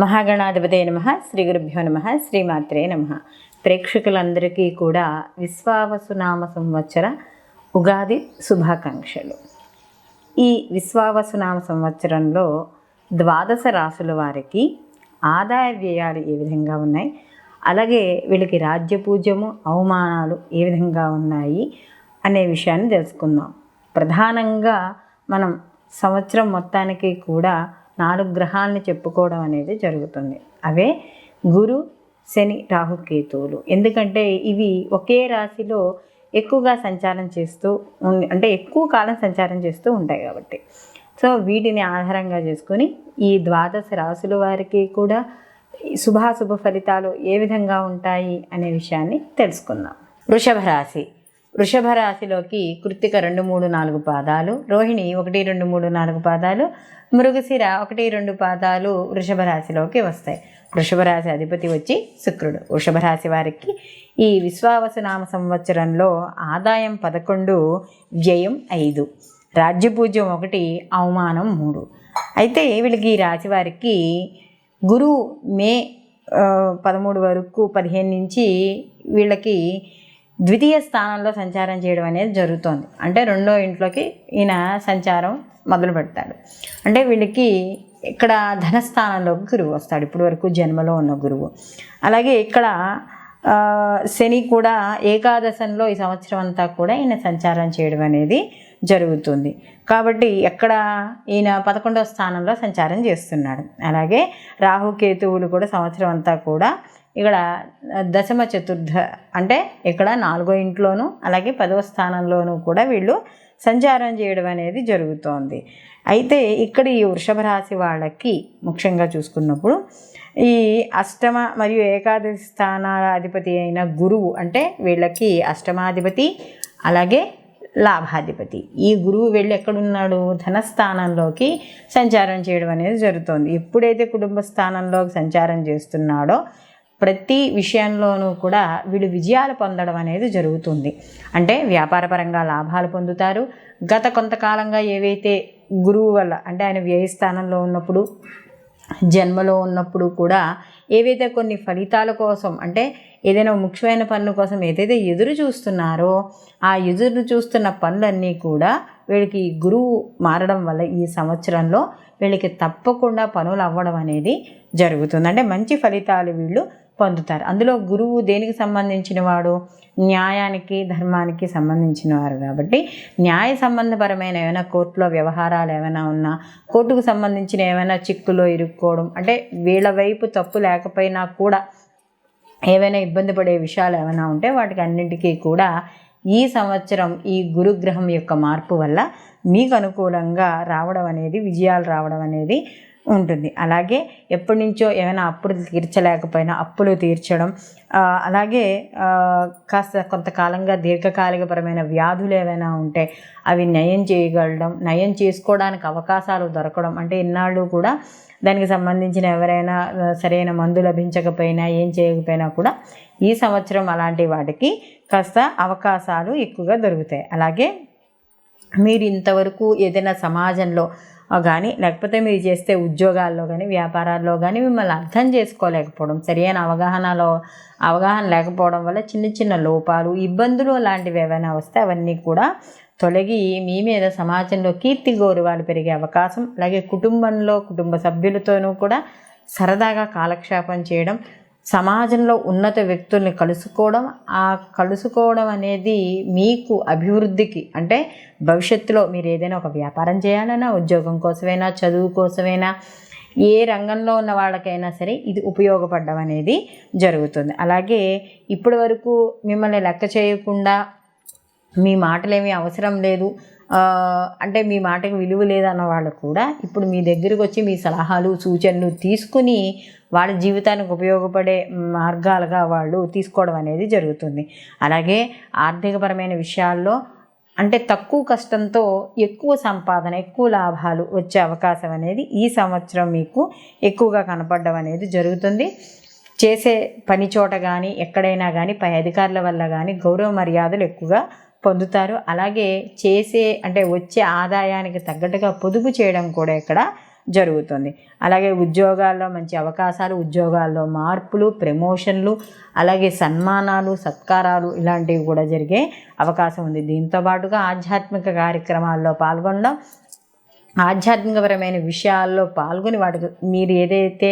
మహాగణాధిపతే నమ శ్రీ గురుభ్యో నమ శ్రీమాత్రే నమ. ప్రేక్షకులందరికీ కూడా విశ్వావసునామ సంవత్సర ఉగాది శుభాకాంక్షలు. ఈ విశ్వావసునామ సంవత్సరంలో ద్వాదశ రాసుల వారికి ఆదాయ వ్యయాలు ఏ విధంగా ఉన్నాయి? అలాగే వీళ్ళకి రాజ్యపూజ్యము అవమానాలు ఏ విధంగా ఉన్నాయి? అనే విషయాన్ని తెలుసుకుందాం. ప్రధానంగా మనం సంవత్సరం మొత్తానికి కూడా నాలుగు గ్రహాలని చెప్పుకోవడం అనేది జరుగుతుంది. అవే గురు శని రాహుకేతువులు ఎందుకంటే ఇవి ఒకే రాశిలో ఎక్కువగా సంచారం చేస్తూ ఉం- అంటే ఎక్కువ కాలం సంచారం చేస్తూ ఉంటాయి కాబట్టి. సో వీటిని ఆధారంగా చేసుకొని ఈ ద్వాదశ రాశుల వారికి కూడా శుభాశుభ ఫలితాలు ఏ విధంగా ఉంటాయి అనే విషయాన్ని తెలుసుకుందాం. వృషభ రాశి. వృషభ రాశిలోకి కృత్తిక రెండు మూడు నాలుగు పాదాలు రోహిణి ఒకటి రెండు మూడు నాలుగు పాదాలు మృగశిర ఒకటి రెండు పాదాలు వృషభ రాశిలోకి వస్తాయి. వృషభ రాశి అధిపతి వచ్చి శుక్రుడు. వృషభ రాశి వారికి ఈ విశ్వావసనామ సంవత్సరంలో ఆదాయం పదకొండు వ్యయం ఐదు. రాజ్యపూజ్యం ఒకటి అవమానం మూడు. అయితే వీళ్ళకి ఈ రాశి వారికి గురువు మే పదమూడు వరకు పదిహేను నుంచి వీళ్ళకి ద్వితీయ స్థానంలో సంచారం చేయడం అనేది జరుగుతోంది. అంటే రెండో ఇంట్లోకి ఈయన సంచారం మొదలు పెడతాడు. అంటే వీళ్ళకి ఇక్కడ ధనస్థానంలోకి గురువు వస్తాడు. ఇప్పటి వరకు జన్మలో ఉన్న గురువు. అలాగే ఇక్కడ శని కూడా ఏకాదశంలో ఈ సంవత్సరం అంతా కూడా ఈయన సంచారం చేయడం అనేది జరుగుతుంది. కాబట్టి ఎక్కడ ఈయన పదకొండవ స్థానంలో సంచారం చేస్తున్నాడు. అలాగే రాహుకేతువులు కూడా సంవత్సరం అంతా కూడా ఇక్కడ దశమ చతుర్థ అంటే ఇక్కడ నాలుగో ఇంట్లోనూ అలాగే పదవ స్థానంలోనూ కూడా వీళ్ళు సంచారం చేయడం అనేది జరుగుతోంది. అయితే ఇక్కడ ఈ వృషభ రాశి వాళ్ళకి ముఖ్యంగా చూసుకున్నప్పుడు ఈ అష్టమ మరియు ఏకాదశి స్థానాల అధిపతి అయిన గురువు అంటే వీళ్ళకి అష్టమాధిపతి అలాగే లాభాధిపతి. ఈ గురువు వెళ్ళి ఎక్కడున్నాడు? ధనస్థానంలోకి సంచారం చేయడం అనేది జరుగుతోంది. ఎప్పుడైతే కుటుంబ స్థానంలోకి సంచారం చేస్తున్నాడో ప్రతి విషయంలోనూ కూడా వీళ్ళు విజయాలు పొందడం అనేది జరుగుతుంది. అంటే వ్యాపారపరంగా లాభాలు పొందుతారు. గత కొంతకాలంగా ఏవైతే గురువు వల్ల అంటే ఆయన వ్యయస్థానంలో ఉన్నప్పుడు జన్మలో ఉన్నప్పుడు కూడా ఏవైతే కొన్ని ఫలితాల కోసం అంటే ఏదైనా ముఖ్యమైన పనుల కోసం ఏదైతే ఎదురు చూస్తున్నారో ఆ ఎదురు చూస్తున్న పనులన్నీ కూడా వీళ్ళకి గురువు మారడం వల్ల ఈ సంవత్సరంలో వీళ్ళకి తప్పకుండా పనులు అవ్వడం అనేది జరుగుతుంది. అంటే మంచి ఫలితాలు వీళ్ళు పొందుతారు. అందులో గురువు దేనికి సంబంధించిన వాడు న్యాయానికి ధర్మానికి సంబంధించిన వారు కాబట్టి న్యాయ సంబంధపరమైన ఏమైనా కోర్టులో వ్యవహారాలు ఏమైనా ఉన్నా కోర్టుకు సంబంధించిన ఏమైనా చిక్కులో ఇరుక్కోవడం అంటే వీళ్ళ వైపు తప్పు లేకపోయినా కూడా ఏవైనా ఇబ్బంది పడే విషయాలు ఏమైనా ఉంటే వాటికి అన్నింటికీ కూడా ఈ సంవత్సరం ఈ గురుగ్రహం యొక్క మార్పు వల్ల మీకు అనుకూలంగా రావడం అనేది విజయాలు రావడం అనేది ఉంటుంది. అలాగే ఎప్పటి నుంచో ఏమైనా అప్పులు తీర్చలేకపోయినా అప్పులు తీర్చడం అలాగే కాస్త కొంతకాలంగా దీర్ఘకాలికపరమైన వ్యాధులు ఏవైనా ఉంటే అవి నయం చేయగలడం నయం చేసుకోవడానికి అవకాశాలు దొరకడం అంటే ఇన్నాళ్ళు కూడా దానికి సంబంధించిన ఎవరైనా సరైన మందు లభించకపోయినా ఏం చేయకపోయినా కూడా ఈ సంవత్సరం అలాంటి వాటికి కాస్త అవకాశాలు ఎక్కువగా దొరుకుతాయి. అలాగే మీరు ఇంతవరకు ఏదైనా సమాజంలో కానీ లేకపోతే మీరు చేస్తే ఉద్యోగాల్లో కానీ వ్యాపారాల్లో కానీ మిమ్మల్ని అర్థం చేసుకోలేకపోవడం సరైన అవగాహనలో అవగాహన లేకపోవడం వల్ల చిన్న చిన్న లోపాలు ఇబ్బందులు లాంటివి ఏమైనా వస్తే అవన్నీ కూడా తొలగి మీ మీద సమాజంలో కీర్తి గౌరవాలు పెరిగే అవకాశం. అలాగే కుటుంబంలో కుటుంబ సభ్యులతోనూ కూడా సరదాగా కాలక్షేపం చేయడం సమాజంలో ఉన్నత వ్యక్తుల్ని కలుసుకోవడం ఆ కలుసుకోవడం అనేది మీకు అభివృద్ధికి అంటే భవిష్యత్తులో మీరు ఏదైనా ఒక వ్యాపారం చేయాలన్నా ఉద్యోగం కోసమైనా చదువు కోసమైనా ఏ రంగంలో ఉన్న వాళ్ళకైనా సరే ఇది ఉపయోగపడడం అనేది జరుగుతుంది. అలాగే ఇప్పటి వరకు మిమ్మల్ని లెక్క చేయకుండా మీ మాటలేమీ అవసరం లేదు అంటే మీ మాటకు విలువ లేదన్న వాళ్ళు కూడా ఇప్పుడు మీ దగ్గరికి వచ్చి మీ సలహాలు సూచనలు తీసుకుని వాళ్ళ జీవితానికి ఉపయోగపడే మార్గాలుగా వాళ్ళు తీసుకోవడం అనేది జరుగుతుంది. అలాగే ఆర్థికపరమైన విషయాల్లో అంటే తక్కువ కష్టంతో ఎక్కువ సంపాదన ఎక్కువ లాభాలు వచ్చే అవకాశం అనేది ఈ సంవత్సరం మీకు ఎక్కువగా కనపడడం అనేది జరుగుతుంది. చేసే పని చోట కానీ ఎక్కడైనా కానీ పై అధికారుల వల్ల కానీ గౌరవ మర్యాదలు ఎక్కువగా పొందుతారు. అలాగే చేసే అంటే వచ్చే ఆదాయానికి తగ్గట్టుగా పొదుపు చేయడం కూడా ఇక్కడ జరుగుతుంది. అలాగే ఉద్యోగాల్లో మంచి అవకాశాలు ఉద్యోగాల్లో మార్పులు ప్రమోషన్లు అలాగే సన్మానాలు సత్కారాలు ఇలాంటివి కూడా జరిగే అవకాశం ఉంది. దీంతో పాటుగా ఆధ్యాత్మిక కార్యక్రమాల్లో పాల్గొనడం ఆధ్యాత్మికపరమైన విషయాల్లో పాల్గొని వాటికి మీరు ఏదైతే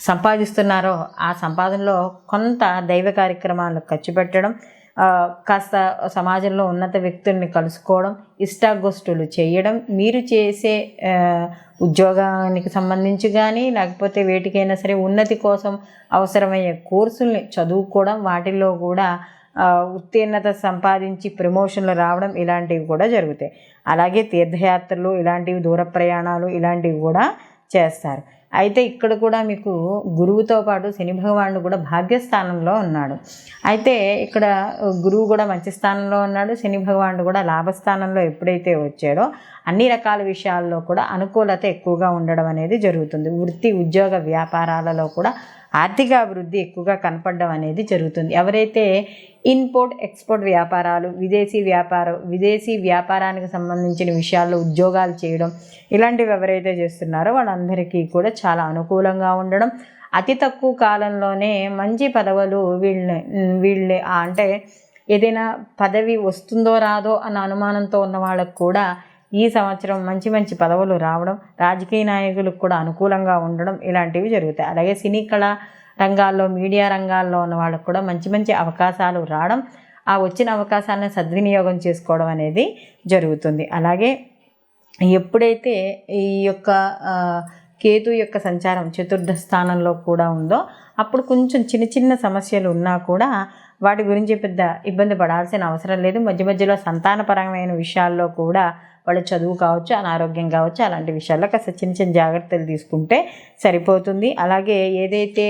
సంపాదిస్తున్నారో ఆ సంపాదనలో కొంత దైవ కార్యక్రమాలకు ఖర్చు పెట్టడం కాస్త సమాజంలో ఉన్నత వ్యక్తుల్ని కలుసుకోవడం ఇష్టాగోష్ఠులు చేయడం మీరు చేసే ఉద్యోగానికి సంబంధించి కానీ లేకపోతే వేటికైనా సరే ఉన్నతి కోసం అవసరమయ్యే కోర్సుల్ని చదువుకోవడం వాటిల్లో కూడా ఉత్తీర్ణత సంపాదించి ప్రమోషన్లు రావడం ఇలాంటివి కూడా జరుగుతాయి. అలాగే తీర్థయాత్రలు ఇలాంటివి దూర ప్రయాణాలు ఇలాంటివి కూడా చేస్తారు. అయితే ఇక్కడ కూడా మీకు గురువుతో పాటు శని భగవానుడు కూడా భాగ్యస్థానంలో ఉన్నాడు. అయితే ఇక్కడ గురువు కూడా మంచి స్థానంలో ఉన్నాడు. శని భగవానుడు కూడా లాభస్థానంలో ఎప్పుడైతే వచ్చాడో అన్ని రకాల విషయాల్లో కూడా అనుకూలత ఎక్కువగా ఉండడం అనేది జరుగుతుంది. వృత్తి ఉద్యోగ వ్యాపారాలలో కూడా ఆర్థిక అభివృద్ధి ఎక్కువగా కనపడడం అనేది జరుగుతుంది. ఎవరైతే ఇన్పోర్ట్ ఎక్స్పోర్ట్ వ్యాపారాలు విదేశీ వ్యాపారం విదేశీ వ్యాపారానికి సంబంధించిన విషయాల్లో ఉద్యోగాలు చేయడం ఇలాంటివి ఎవరైతే చేస్తున్నారో వాళ్ళందరికీ కూడా చాలా అనుకూలంగా ఉండడం. అతి తక్కువ కాలంలోనే మంచి పదవులు వీళ్ళని వీళ్ళ అంటే ఏదైనా పదవి వస్తుందో రాదో అన్న అనుమానంతో ఉన్న వాళ్ళకు కూడా ఈ సంవత్సరం మంచి మంచి పదవులు రావడం రాజకీయ నాయకులకు కూడా అనుకూలంగా ఉండడం ఇలాంటివి జరుగుతాయి. అలాగే సినీ కళా రంగాల్లో మీడియా రంగాల్లో ఉన్న వాళ్ళకు కూడా మంచి మంచి అవకాశాలు రావడం ఆ వచ్చిన అవకాశాలను సద్వినియోగం చేసుకోవడం అనేది జరుగుతుంది. అలాగే ఎప్పుడైతే ఈ యొక్క కేతు యొక్క సంచారం చతుర్థ స్థానంలో కూడా ఉందో అప్పుడు కొంచెం చిన్న చిన్న సమస్యలు ఉన్నా కూడా వాటి గురించి పెద్ద ఇబ్బంది పడాల్సిన అవసరం లేదు. మధ్య మధ్యలో సంతానపరమైన విషయాల్లో కూడా వాళ్ళ చదువు కావచ్చు అనారోగ్యం కావచ్చు అలాంటి విషయాల్లో కాస్త చిన్న చిన్న జాగ్రత్తలు తీసుకుంటే సరిపోతుంది. అలాగే ఏదైతే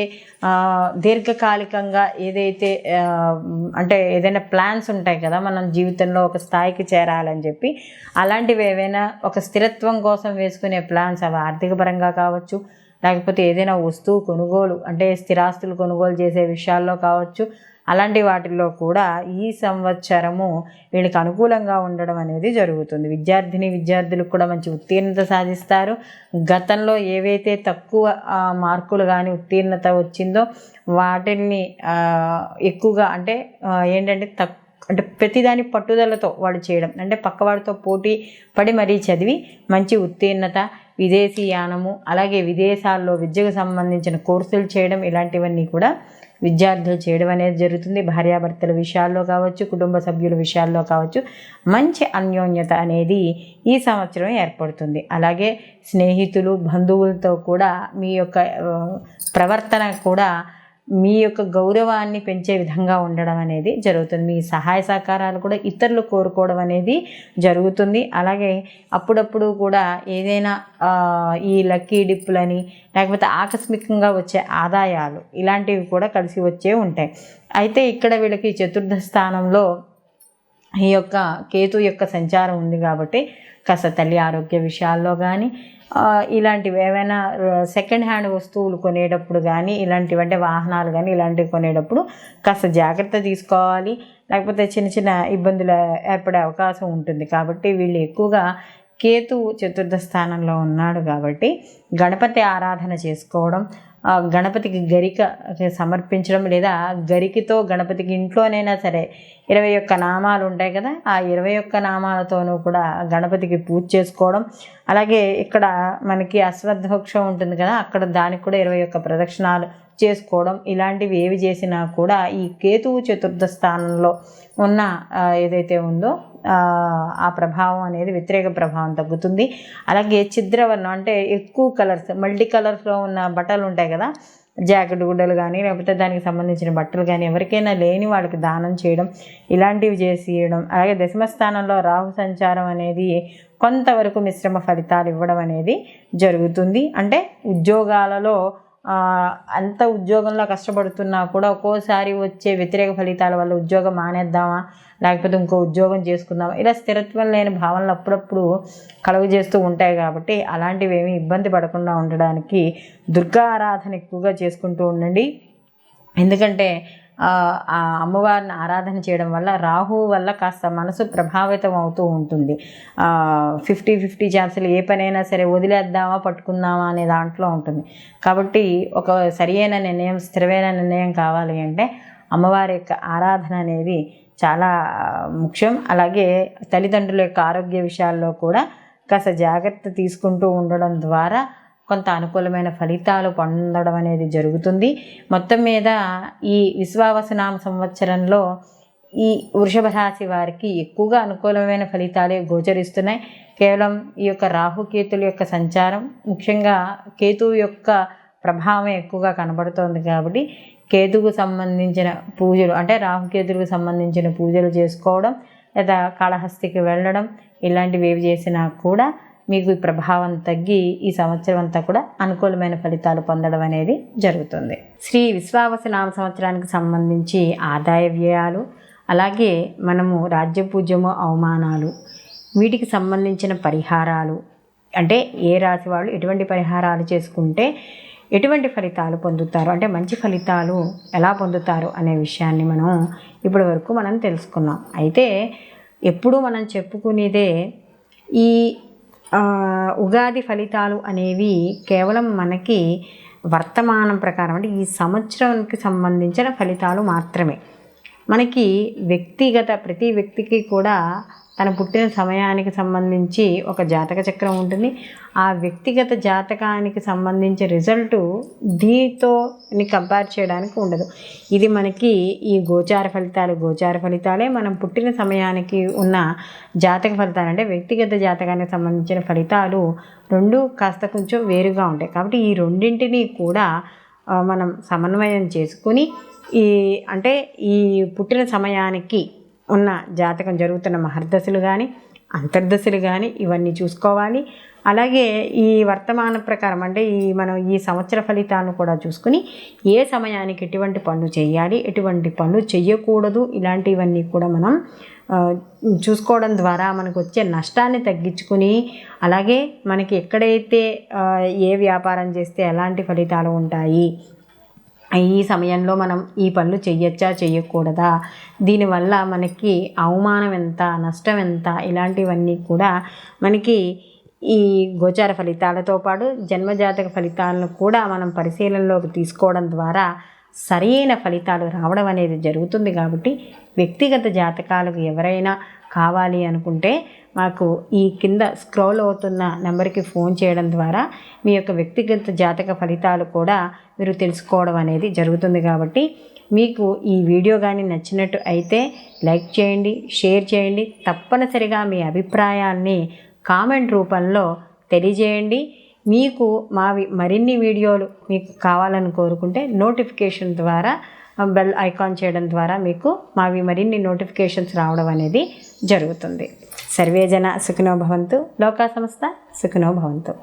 దీర్ఘకాలికంగా ఏదైతే అంటే ఏదైనా ప్లాన్స్ ఉంటాయి కదా మనం జీవితంలో ఒక స్థాయికి చేరాలని చెప్పి అలాంటివి ఏవైనా ఒక స్థిరత్వం కోసం వేసుకునే ప్లాన్స్ అవి ఆర్థిక పరంగా కావచ్చు లేకపోతే ఏదైనా వస్తువు కొనుగోలు అంటే స్థిరాస్తులు కొనుగోలు చేసే విషయాల్లో కావచ్చు అలాంటి వాటిల్లో కూడా ఈ సంవత్సరము వీళ్ళకి అనుకూలంగా ఉండడం అనేది జరుగుతుంది. విద్యార్థిని విద్యార్థులకు కూడా మంచి ఉత్తీర్ణత సాధిస్తారు. గతంలో ఏవైతే తక్కువ మార్కులు కానీ ఉత్తీర్ణత వచ్చిందో వాటిని ఎక్కువగా అంటే ఏంటంటే తక్కువ అంటే ప్రతిదాని పట్టుదలతో వాడు చేయడం. అంటే పక్కవాడితో పోటీ పడి మరీ చదివి మంచి ఉత్తీర్ణత విదేశీ యానము అలాగే విదేశాల్లో విద్యకు సంబంధించిన కోర్సులు చేయడం ఇలాంటివన్నీ కూడా విద్యార్థులు చేయడం అనేది జరుగుతుంది. భార్యాభర్తల విషయాల్లో కావచ్చు కుటుంబ సభ్యుల విషయాల్లో కావచ్చు మంచి అన్యోన్యత అనేది ఈ సంవత్సరం ఏర్పడుతుంది. అలాగే స్నేహితులు బంధువులతో కూడా మీ యొక్క ప్రవర్తన కూడా మీ యొక్క గౌరవాన్ని పెంచే విధంగా ఉండడం అనేది జరుగుతుంది. మీ సహాయ సహకారాలు కూడా ఇతరులు కోరుకోవడం అనేది జరుగుతుంది. అలాగే అప్పుడప్పుడు కూడా ఏదైనా ఈ లక్కీ డిప్పులని లేకపోతే ఆకస్మికంగా వచ్చే ఆదాయాలు ఇలాంటివి కూడా కలిసి వచ్చే ఉంటాయి. అయితే ఇక్కడ వీళ్ళకి చతుర్థ స్థానంలో ఈ యొక్క కేతు యొక్క సంచారం ఉంది కాబట్టి కాస్త తల్లి ఆరోగ్య విషయాల్లో కానీ ఇలాంటివి ఏవైనా సెకండ్ హ్యాండ్ వస్తువులు కొనేటప్పుడు కానీ ఇలాంటివి అంటే వాహనాలు కానీ ఇలాంటివి కొనేటప్పుడు కాస్త జాగ్రత్త తీసుకోవాలి. లేకపోతే చిన్న చిన్న ఇబ్బందులు ఏర్పడే అవకాశం ఉంటుంది. కాబట్టి వీళ్ళు ఎక్కువగా కేతు చతుర్థ స్థానంలో ఉన్నాడు కాబట్టి గణపతి ఆరాధన చేసుకోవడం గణపతికి గరిక సమర్పించడం లేదా గరికతో గణపతికి ఇంట్లోనైనా సరే ఇరవై ఒక్క నామాలు ఉంటాయి కదా ఆ ఇరవై ఒక్క నామాలతోనూ కూడా గణపతికి పూజ చేసుకోవడం. అలాగే ఇక్కడ మనకి అశ్వత్థవృక్షం ఉంటుంది కదా అక్కడ దానికి కూడా ఇరవై ఒక్క ప్రదక్షిణాలు చేసుకోవడం ఇలాంటివి ఏవి చేసినా కూడా ఈ కేతువు చతుర్థ స్థానంలో ఉన్న ఏదైతే ఉందో ఆ, ప్రభావం అనేది వ్యతిరేక ప్రభావం తగ్గుతుంది. అలాగే చిద్రవర్ణం అంటే ఎక్కువ కలర్స్ మల్టీ కలర్స్లో ఉన్న బట్టలు ఉంటాయి కదా జాకెట్ గుడ్డలు కానీ లేకపోతే దానికి సంబంధించిన బట్టలు కానీ ఎవరికైనా లేని వాళ్ళకి దానం చేయడం ఇలాంటివి చేసి ఇవ్వడం అలాగే దశమ స్థానంలో రాహు సంచారం అనేది కొంతవరకు మిశ్రమ ఫలితాలు ఇవ్వడం అనేది జరుగుతుంది. అంటే ఉద్యోగాలలో అంత ఉద్యోగంలో కష్టపడుతున్నా కూడా ఒక్కోసారి వచ్చే వ్యతిరేక ఫలితాల వల్ల ఉద్యోగం మానేద్దామా లేకపోతే ఇంకో ఉద్యోగం చేసుకుందామా ఇలా స్థిరత్వం లేని భావనలు అప్పుడప్పుడు కలుగు చేస్తూ ఉంటాయి కాబట్టి అలాంటివి ఏమీ ఇబ్బంది పడకుండా ఉండడానికి దుర్గా ఆరాధన ఎక్కువగా చేసుకుంటూ ఉండండి. ఎందుకంటే ఆ అమ్మవారిని ఆరాధన చేయడం వల్ల రాహు వల్ల కాస్త మనసు ప్రభావితం అవుతూ ఉంటుంది. ఫిఫ్టీ ఫిఫ్టీ ఛాన్సులు ఏ పనైనా సరే వదిలేద్దామా పట్టుకుందామా అనే దాంట్లో ఉంటుంది. కాబట్టి ఒక సరియైన నిర్ణయం స్థిరమైన నిర్ణయం కావాలి అంటే అమ్మవారి యొక్క ఆరాధన అనేది చాలా ముఖ్యం. అలాగే తల్లిదండ్రుల యొక్క ఆరోగ్య విషయాల్లో కూడా కాస్త జాగ్రత్త తీసుకుంటూ ఉండడం ద్వారా కొంత అనుకూలమైన ఫలితాలు పొందడం అనేది జరుగుతుంది. మొత్తం మీద ఈ విశ్వావసనామ సంవత్సరంలో ఈ వృషభ రాశి వారికి ఎక్కువగా అనుకూలమైన ఫలితాలే గోచరిస్తున్నాయి. కేవలం ఈ యొక్క రాహుకేతుల యొక్క సంచారం ముఖ్యంగా కేతువు యొక్క ప్రభావం ఎక్కువగా కనబడుతోంది కాబట్టి కేతుకు సంబంధించిన పూజలు అంటే రాహుకేతులకు సంబంధించిన పూజలు చేసుకోవడం లేదా కాళహస్తికి వెళ్ళడం ఇలాంటివి ఏవి చేసినా కూడా మీకు ఈ ప్రభావం తగ్గి ఈ సంవత్సరం అంతా కూడా అనుకూలమైన ఫలితాలు పొందడం అనేది జరుగుతుంది. శ్రీ విశ్వావస నామ సంవత్సరానికి సంబంధించి ఆదాయ వ్యయాలు అలాగే మనము రాజ్య పూజ్యము అవమానాలు వీటికి సంబంధించిన పరిహారాలు అంటే ఏ రాశి వాళ్ళు ఎటువంటి పరిహారాలు చేసుకుంటే ఎటువంటి ఫలితాలు పొందుతారు అంటే మంచి ఫలితాలు ఎలా పొందుతారు అనే విషయాన్ని మనం ఇప్పటి వరకు మనం తెలుసుకున్నాం. అయితే ఎప్పుడూ మనం చెప్పుకునేదే ఈ ఉగాది ఫలితాలు అనేవి కేవలం మనకి వర్తమానం ప్రకారం అంటే ఈ సంవత్సరానికి సంబంధించిన ఫలితాలు మాత్రమే. మనకి వ్యక్తిగత ప్రతి వ్యక్తికి కూడా తన పుట్టిన సమయానికి సంబంధించి ఒక జాతక చక్రం ఉంటుంది. ఆ వ్యక్తిగత జాతకానికి సంబంధించి రిజల్ట్ దీంతో కంపేర్ చేయడానికి ఉండదు. ఇది మనకి ఈ గోచార ఫలితాలు గోచార ఫలితాలే మనం పుట్టిన సమయానికి ఉన్న జాతక ఫలితాలు. అంటే వ్యక్తిగత జాతకానికి సంబంధించిన ఫలితాలు రెండు కాస్త కొంచెం వేరుగా ఉంటాయి. కాబట్టి ఈ రెండింటినీ కూడా మనం సమన్వయం చేసుకుని ఈ అంటే ఈ పుట్టిన సమయానికి ఉన్న జాతకం జరుగుతున్న మహర్దశలు కానీ అంతర్దశలు కానీ ఇవన్నీ చూసుకోవాలి. అలాగే ఈ వర్తమాన ప్రకారం అంటే ఈ మనం ఈ సంవత్సర ఫలితాలను కూడా చూసుకుని ఏ సమయానికి ఎటువంటి పనులు చేయాలి ఎటువంటి పనులు చేయకూడదు ఇలాంటివన్నీ కూడా మనం చూసుకోవడం ద్వారా మనకు వచ్చే నష్టాన్ని తగ్గించుకుని అలాగే మనకి ఎక్కడైతే ఏ వ్యాపారం చేస్తే ఎలాంటి ఫలితాలు ఉంటాయి ఈ సమయంలో మనం ఈ పనులు చెయ్యొచ్చా చెయ్యకూడదా దీనివల్ల మనకి అవమానం ఎంత నష్టం ఎంత ఇలాంటివన్నీ కూడా మనకి ఈ గోచార ఫలితాలతో పాటు జన్మజాతక ఫలితాలను కూడా మనం పరిశీలనలోకి తీసుకోవడం ద్వారా సరైన ఫలితాలు రావడం అనేది జరుగుతుంది కాబట్టి వ్యక్తిగత జాతకాలకు ఎవరైనా కావాలి అనుకుంటే మాకు ఈ కింద స్క్రోల్ అవుతున్న నెంబర్కి ఫోన్ చేయడం ద్వారా మీ యొక్క వ్యక్తిగత జాతక ఫలితాలు కూడా మీరు తెలుసుకోవడం అనేది జరుగుతుంది కాబట్టి మీకు ఈ వీడియో కానీ నచ్చినట్టు అయితే లైక్ చేయండి షేర్ చేయండి. తప్పనిసరిగా మీ అభిప్రాయాన్ని కామెంట్ రూపంలో తెలియజేయండి. మీకు మావి మరిన్ని వీడియోలు మీకు కావాలని కోరుకుంటే నోటిఫికేషన్ ద్వారా బెల్ ఐకాన్ చేయడం ద్వారా మీకు మావి మరిన్ని నోటిఫికేషన్స్ రావడం అనేది జరుగుతుంది. సర్వేజన సుఖినో భవంతు. లోకా సంస్థ సుఖినో భవంతు.